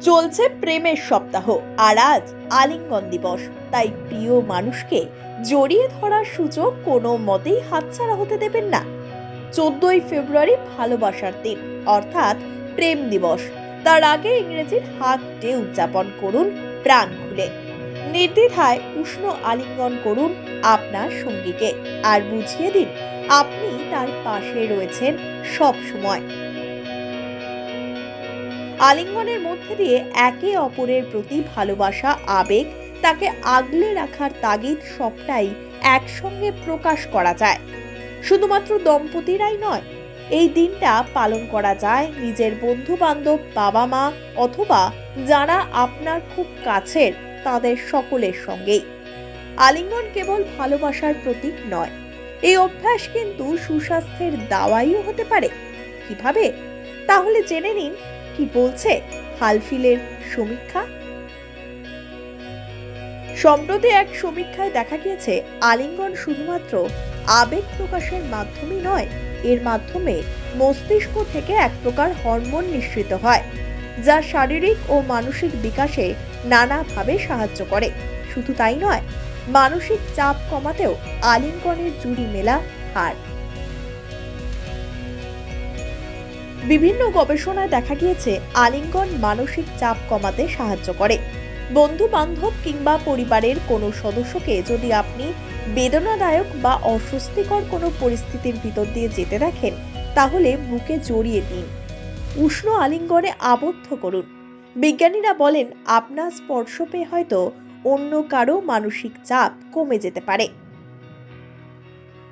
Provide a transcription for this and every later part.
চলছে প্রেমের সপ্তাহ আর আজ আলিঙ্গন দিবস। তাই প্রিয় মানুষকে জড়িয়ে ধরার সুযোগ কোনো মতেই হাতছাড়া হতে দেবেন না। চোদ্দই ফেব্রুয়ারি ভালোবাসার দিন, অর্থাৎ প্রেম দিবস। তার আগে ইংরেজির হাত ডে উদযাপন করুন, প্রাণ খুলে। নির্দ্বিধায় উষ্ণ আলিঙ্গন করুন আপনার সঙ্গীকে। আর বুঝিয়ে দিন, আপনি তার পাশে রয়েছেন সব সময় আলিঙ্গনের মধ্যে দিয়ে একে অপরের প্রতি ভালোবাসা, আবেগ, তাকে আগলে রাখার তাগিদ সবটাই একসঙ্গে প্রকাশ করা যায়। শুধুমাত্র দম্পতিরাই নয়, এই দিনটা পালন করা যায় নিজের বন্ধু বান্ধব বাবা মা অথবা যারা আপনার খুব কাছের, তাদের সকলের সঙ্গেই। আলিঙ্গন কেবল ভালোবাসার প্রতীক নয়, এই অভ্যাস কিন্তু সুস্বাস্থ্যের দাওয়াইও হতে পারে। কীভাবে? তাহলে জেনে নিন কি বলছে হালফিলের সমীক্ষা? সম্প্রতি এক সমীক্ষায় দেখা গিয়েছে, আলিঙ্গন শুধুমাত্র আবেগ প্রকাশের মাধ্যমে নয়, এর মাধ্যমে মস্তিষ্ক থেকে এক প্রকার হরমোন নিঃসৃত হয়, যা শারীরিক ও মানসিক বিকাশে নানাভাবে সাহায্য করে। শুধু তাই নয়, মানসিক চাপ কমাতেও আলিঙ্গনের জুড়ি মেলা হার। বিভিন্ন গবেষণায় দেখা গিয়েছে, আলিঙ্গন মানসিক চাপ কমাতে সাহায্য করে। বন্ধু বান্ধব কিংবা পরিবারের কোনো সদস্যকে যদি আপনি বেদনাদায়ক বা অস্বস্তিকর কোনো পরিস্থিতির ভিতর দিয়ে যেতে দেখেন, তাহলে বুকে জড়িয়ে দিন। উষ্ণ আলিঙ্গনে আবদ্ধ করুন। বিজ্ঞানীরা বলেন, আপনার স্পর্শ পেয়ে হয়তো অন্য কারও মানসিক চাপ কমে যেতে পারে।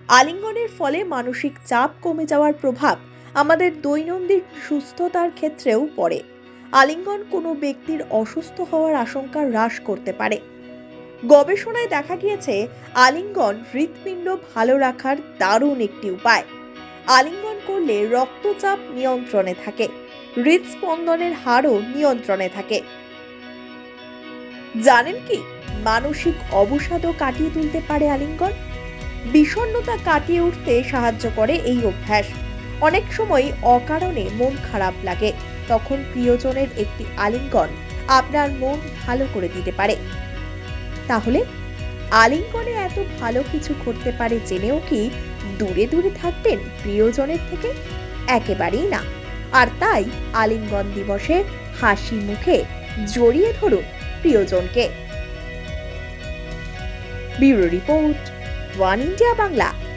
আলিঙ্গনের ফলে মানসিক চাপ কমে যাওয়ার প্রভাব আমাদের দৈনন্দিন সুস্থতার ক্ষেত্রেও পড়ে। আলিঙ্গন কোনো ব্যক্তির অসুস্থ হওয়ার আশঙ্কা হ্রাস করতে পারে। গবেষণায় দেখা গিয়েছে, আলিঙ্গন হৃৎপিণ্ড ভালো রাখার দারুণ একটি উপায়। আলিঙ্গন করলে রক্তচাপ নিয়ন্ত্রণে থাকে হৃদস্পন্দনের হারও নিয়ন্ত্রণে থাকে। জানেন কি, মানসিক অবসাদও কাটিয়ে তুলতে পারে আলিঙ্গন? বিষণ্ণতা কাটিয়ে উঠতে সাহায্য করে এই অভ্যাস। অনেক সময় অকারণে মন খারাপ লাগে। তখন প্রিয়জনের একটি আলিঙ্গন আপনার মন ভালো করে দিতে পারে। তাহলে আলিঙ্গনে এত ভালো কিছু করতে পারে জেনেও কি দূরে দূরে থাকবেন প্রিয়জনের থেকে? একেবারেই না। আর তাই আলিঙ্গন দিবসে হাসি মুখে জড়িয়ে ধরুন প্রিয়জনকে। Bureau report, one India Bangla.